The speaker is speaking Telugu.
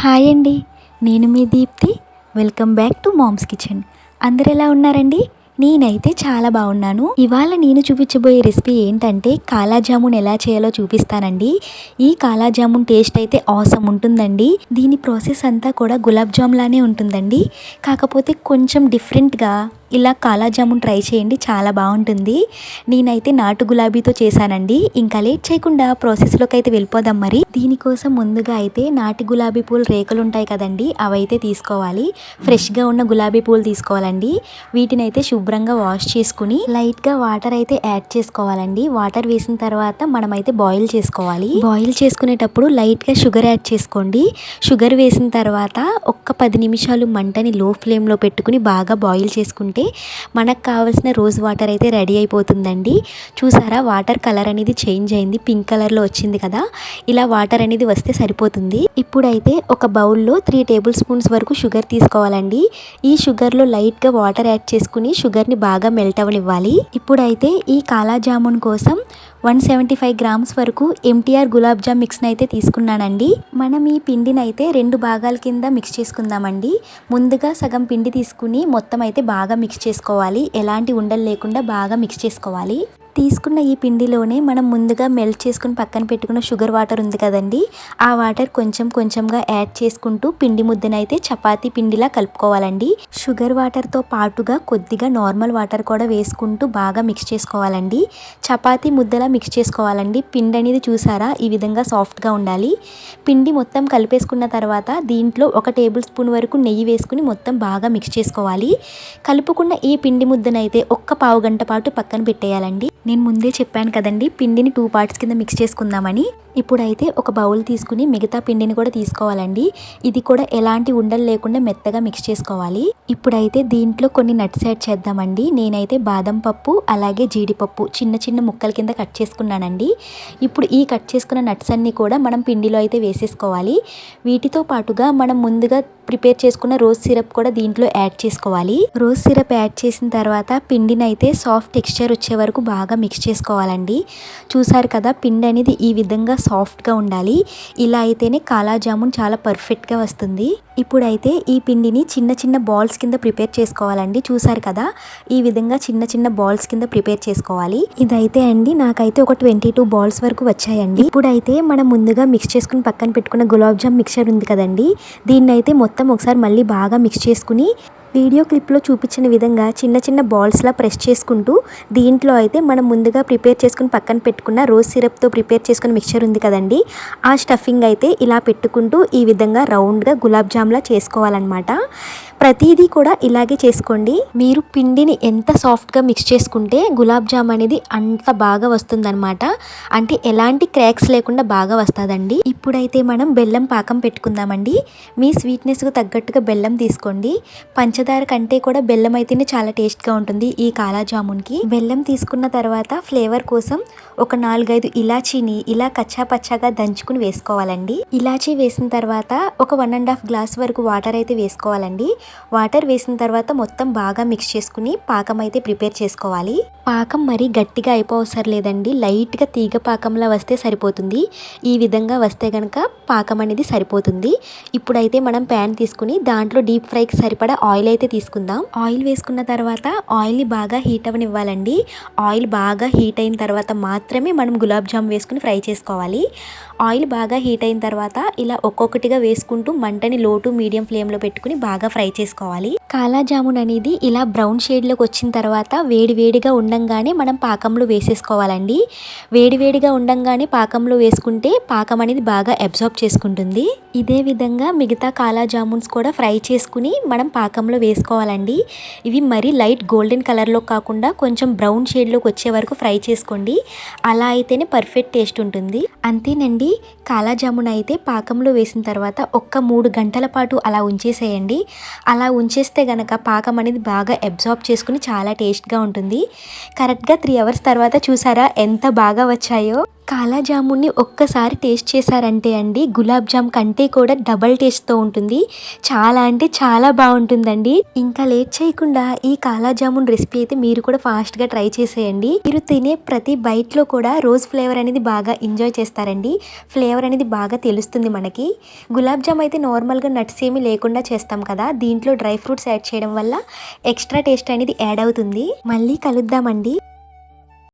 హాయ్ అండి. నేను మీ Deepti. Welcome back to mom's kitchen. అందరు ఎలా ఉన్నారండి? నేనైతే చాలా బాగున్నాను. ఇవాళ నేను చూపించబోయే రెసిపీ ఏంటంటే కాలాజామున్ ఎలా చేయాలో చూపిస్తానండి. ఈ కాలా జామున్ టేస్ట్ అయితే అవసరం ఉంటుందండి. దీని ప్రాసెస్ అంతా కూడా గులాబ్ జామ్ లానే ఉంటుందండి. కాకపోతే కొంచెం డిఫరెంట్గా ఇలా కాలాజామున్ ట్రై చేయండి చాలా బాగుంటుంది. నేనైతే నాటు గులాబీతో చేశానండి. ఇంకా లేట్ చేయకుండా ప్రాసెస్లోకి అయితే వెళ్ళిపోదాం మరి. దీనికోసం ముందుగా అయితే నాటి గులాబీ పూలు రేకులు ఉంటాయి కదండి అవైతే తీసుకోవాలి. ఫ్రెష్గా ఉన్న గులాబీ పూలు తీసుకోవాలండి. వీటిని అయితే శుభ్రంగా వాష్ చేసుకుని లైట్గా వాటర్ అయితే యాడ్ చేసుకోవాలండి. వాటర్ వేసిన తర్వాత మనమైతే బాయిల్ చేసుకోవాలి. బాయిల్ చేసుకునేటప్పుడు లైట్గా షుగర్ యాడ్ చేసుకోండి. షుగర్ వేసిన తర్వాత ఒక్క పది నిమిషాలు మంటని లో ఫ్లేమ్లో పెట్టుకుని బాగా బాయిల్ చేసుకుంటే మనకు కావాల్సిన రోజ్ వాటర్ అయితే రెడీ అయిపోతుందండి. చూసారా? వాటర్ కలర్ అనేది చేంజ్ అయింది. పింక్ కలర్లో వచ్చింది కదా? ఇలా వాటర్ అనేది వస్తే సరిపోతుంది. ఇప్పుడైతే ఒక బౌల్లో త్రీ టేబుల్ స్పూన్స్ వరకు షుగర్ తీసుకోవాలండి. ఈ షుగర్లో లైట్గా వాటర్ యాడ్ చేసుకుని షుగర్ని బాగా మెల్ట్ అవనివ్వాలి ఇప్పుడైతే ఈ కాలా జామున్ కోసం వన్ సెవెంటీ ఫైవ్ గ్రామ్స్ వరకు ఎంటీఆర్ గులాబ్ జామ్ మిక్స్ని అయితే తీసుకున్నానండి. మనం ఈ పిండిని అయితే రెండు భాగాల కింద మిక్స్ చేసుకుందామండి. ముందుగా సగం పిండి తీసుకుని మొత్తం అయితే బాగా మిక్స్ మిక్స్ చేసుకోవాలి. ఎలాంటి ఉండలు లేకుండా బాగా మిక్స్ చేసుకోవాలి. తీసుకున్న ఈ పిండిలోనే మనం ముందుగా మెల్ట్ చేసుకుని పక్కన పెట్టుకున్న షుగర్ వాటర్ ఉంది కదండి ఆ వాటర్ కొంచెం కొంచెంగా యాడ్ చేసుకుంటూ పిండి ముద్దనైతే చపాతీ పిండిలా కలుపుకోవాలండి. షుగర్ వాటర్తో పాటుగా కొద్దిగా నార్మల్ వాటర్ కూడా వేసుకుంటూ బాగా మిక్స్ చేసుకోవాలండి. చపాతీ ముద్దలా మిక్స్ చేసుకోవాలండి. పిండి అనేది చూసారా? ఈ విధంగా సాఫ్ట్గా ఉండాలి. పిండి మొత్తం కలిపేసుకున్న తర్వాత దీంట్లో ఒక టేబుల్ స్పూన్ వరకు నెయ్యి వేసుకుని మొత్తం బాగా మిక్స్ చేసుకోవాలి. కలుపుకున్న ఈ పిండి ముద్దనైతే ఒక్క పావు గంట పాటు పక్కన పెట్టేయాలండి. నేను ముందే చెప్పాను కదండి పిండిని టూ పార్ట్స్ కింద మిక్స్ చేసుకుందామని. ఇప్పుడైతే ఒక బౌల్ తీసుకుని మిగతా పిండిని కూడా తీసుకోవాలండి. ఇది కూడా ఎలాంటి ఉండలు లేకుండా మెత్తగా మిక్స్ చేసుకోవాలి. ఇప్పుడైతే దీంట్లో కొన్ని నట్స్ యాడ్ చేద్దామండి. నేనైతే బాదం పప్పు అలాగే జీడిపప్పు చిన్న చిన్న ముక్కల కింద కట్ చేసుకున్నానండి. ఇప్పుడు ఈ కట్ చేసుకున్న నట్స్ అన్నీ కూడా మనం పిండిలో అయితే వేసేసుకోవాలి. వీటితో పాటుగా మనం ముందుగా ప్రిపేర్ చేసుకున్న రోజ్ సిరప్ కూడా దీంట్లో యాడ్ చేసుకోవాలి. రోజ్ సిరప్ యాడ్ చేసిన తర్వాత పిండిని అయితే సాఫ్ట్ టెక్స్చర్ వచ్చే వరకు బాగా మిక్స్ చేసుకోవాలండి. చూసారు కదా పిండి అనేది ఈ విధంగా సాఫ్ట్గా ఉండాలి. ఇలా అయితేనే కాలాజామున్ చాలా పర్ఫెక్ట్గా వస్తుంది. ఇప్పుడైతే ఈ పిండిని చిన్న చిన్న బాల్స్ కింద ప్రిపేర్ చేసుకోవాలండి. చూసారు కదా ఈ విధంగా చిన్న చిన్న బాల్స్ కింద ప్రిపేర్ చేసుకోవాలి. ఇదైతే అండి నాకైతే ఒక ట్వంటీ టూ బాల్స్ వరకు వచ్చాయండి. ఇప్పుడైతే మనం ముందుగా మిక్స్ చేసుకుని పక్కన పెట్టుకున్న గులాబ్ జామ్ మిక్చర్ ఉంది కదండి దీన్ని అయితే మొత్తం మొత్తం ఒకసారి మళ్ళీ బాగా మిక్స్ చేసుకుని వీడియో క్లిప్లో చూపించిన విధంగా చిన్న చిన్న బాల్స్లా ప్రెస్ చేసుకుంటూ దీంట్లో అయితే మనం ముందుగా ప్రిపేర్ చేసుకుని పక్కన పెట్టుకున్న రోజ్ సిరప్తో ప్రిపేర్ చేసుకున్న మిక్చర్ ఉంది కదండి ఆ స్టఫింగ్ అయితే ఇలా పెట్టుకుంటూ ఈ విధంగా రౌండ్గా గులాబ్ జామ్లా చేసుకోవాలన్నమాట. ప్రతిదీ కూడా ఇలాగే చేసుకోండి. మీరు పిండిని ఎంత సాఫ్ట్గా మిక్స్ చేసుకుంటే గులాబ్ జామ్ అనేది అంత బాగా వస్తుందన్నమాట. అంటే ఎలాంటి క్రాక్స్ లేకుండా బాగా వస్తుందండి. ఇప్పుడైతే మనం బెల్లం పాకం పెట్టుకుందామండి. మీ స్వీట్నెస్కు తగ్గట్టుగా బెల్లం తీసుకోండి. పంచదార కంటే కూడా బెల్లం అయితేనే చాలా టేస్ట్గా ఉంటుంది ఈ కాలా జామున్కి. బెల్లం తీసుకున్న తర్వాత ఫ్లేవర్ కోసం ఒక నాలుగైదు ఇలాచీని ఇలా కచ్చా పచ్చాగా దంచుకుని వేసుకోవాలండి. ఇలాచీ వేసిన తర్వాత ఒక వన్ అండ్ హాఫ్ గ్లాస్ వరకు వాటర్ అయితే వేసుకోవాలండి. వాటర్ వేసిన తర్వాత మొత్తం బాగా మిక్స్ చేసుకుని పాకం అయితే ప్రిపేర్ చేసుకోవాలి. పాకం మరీ గట్టిగా అయిపోవసరం లేదండి. లైట్గా తీగ పాకంలా వస్తే సరిపోతుంది. ఈ విధంగా వస్తే కనుక పాకం అనేది సరిపోతుంది. ఇప్పుడైతే మనం ప్యాన్ తీసుకుని దాంట్లో డీప్ ఫ్రైకి సరిపడా ఆయిల్ అయితే తీసుకుందాం. ఆయిల్ వేసుకున్న తర్వాత ఆయిల్ని బాగా హీట్ అవ్వనివ్వాలండి. ఆయిల్ బాగా హీట్ అయిన తర్వాత మాత్రమే మనం గులాబ్ జామ్ వేసుకుని ఫ్రై చేసుకోవాలి. ఆయిల్ బాగా హీట్ అయిన తర్వాత ఇలా ఒక్కొక్కటిగా వేసుకుంటూ మంటని లో టు మీడియం ఫ్లేమ్లో పెట్టుకుని బాగా ఫ్రై చేసుకోవాలి. కాలా జామున్ అనేది ఇలా బ్రౌన్ షేడ్లోకి వచ్చిన తర్వాత వేడివేడిగా ఉండంగానే మనం పాకంలో వేసేసుకోవాలండి. వేడివేడిగా ఉండంగానే పాకంలో వేసుకుంటే పాకం అనేది బాగా అబ్జార్బ్ చేసుకుంటుంది. ఇదే విధంగా మిగతా కాలా జామున్స్ కూడా ఫ్రై చేసుకుని మనం పాకంలో వేసుకోవాలండి. ఇవి మరీ లైట్ గోల్డెన్ కలర్లో కాకుండా కొంచెం బ్రౌన్ షేడ్లోకి వచ్చే వరకు ఫ్రై చేసుకోండి. అలా అయితేనే పర్ఫెక్ట్ టేస్ట్ ఉంటుంది. అంతేనండి కాలా జామున్ అయితే పాకంలో వేసిన తర్వాత ఒక్క మూడు గంటల పాటు అలా ఉంచేసేయండి. అలా ఉంచేస్తే గనక పాకం అనేది బాగా అబ్జార్బ్ చేసుకుని చాలా టేస్ట్గా ఉంటుంది. కరెక్ట్గా త్రీ అవర్స్ తర్వాత చూసారా ఎంత బాగా వచ్చాయో? కాలా జామున్ని ఒక్కసారి టేస్ట్ చేశారంటే అండి గులాబ్ జామ్ కంటే కూడా డబల్ టేస్ట్తో ఉంటుంది. చాలా అంటే చాలా బాగుంటుందండి. ఇంకా లేట్ చేయకుండా ఈ కాలా జామున్ రెసిపీ అయితే మీరు కూడా ఫాస్ట్గా ట్రై చేసేయండి. మీరు తినే ప్రతి బైట్లో కూడా రోజ్ ఫ్లేవర్ అనేది బాగా ఎంజాయ్ చేస్తారండి. ఫ్లేవర్ అనేది బాగా తెలుస్తుంది మనకి. గులాబ్ జామ్ అయితే నార్మల్గా నట్స్ ఏమీ లేకుండా చేస్తాం కదా. దీంట్లో డ్రై ఫ్రూట్స్ యాడ్ చేయడం వల్ల ఎక్స్ట్రా టేస్ట్ అనేది యాడ్ అవుతుంది. మళ్ళీ కలుద్దామండి.